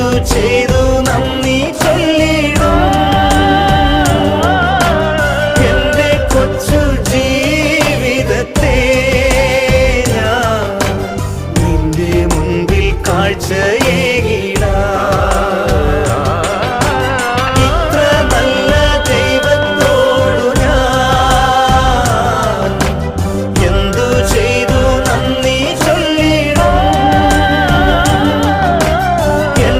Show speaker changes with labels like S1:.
S1: ചെയ്തു ചെയ്തു നന്ദി ചൊല്ലിടും. എന്റെ കൊച്ചു ജീവിതത്തെ ഞാൻ നിന്റെ മുൻപിൽ കാഴ്ചയെ